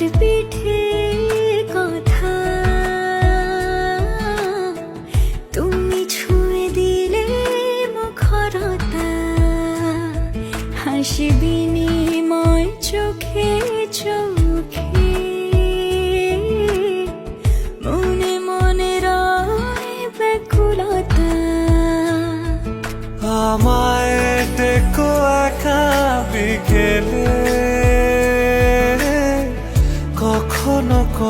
পিঠে কথা। তুমি ছুঁয়ে দিলে মুখরতা। চোখে চোখে। মনে আমায় দেখো একা বিকেলে।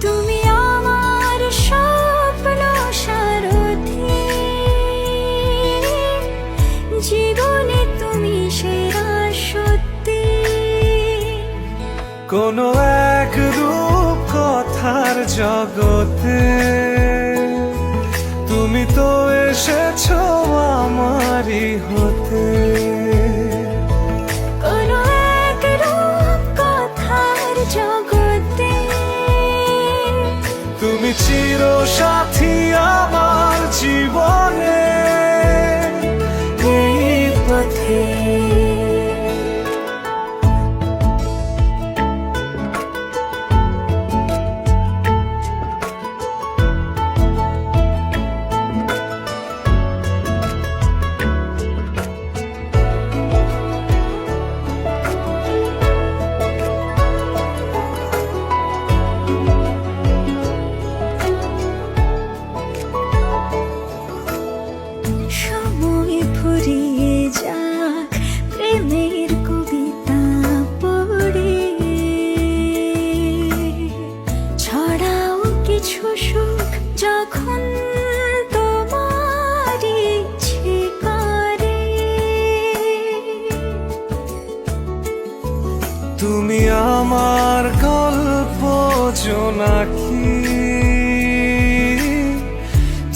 তুমি আমার স্বপ্ন সারথি। জীবনে তুমি সেরা সত্যি। কোনো এক রূপ কথার জগতে তুমি তো এসেছ আমারই হতে। চির সাথী আমার জীবনে। তুমি আমার গল্প জোনাকি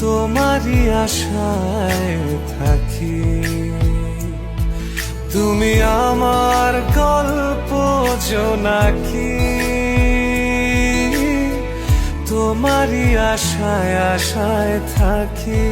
তোমারই আশায় থাকি। তুমি আমার গল্প জোনাকি তোমারই আশায় আশায় থাকি।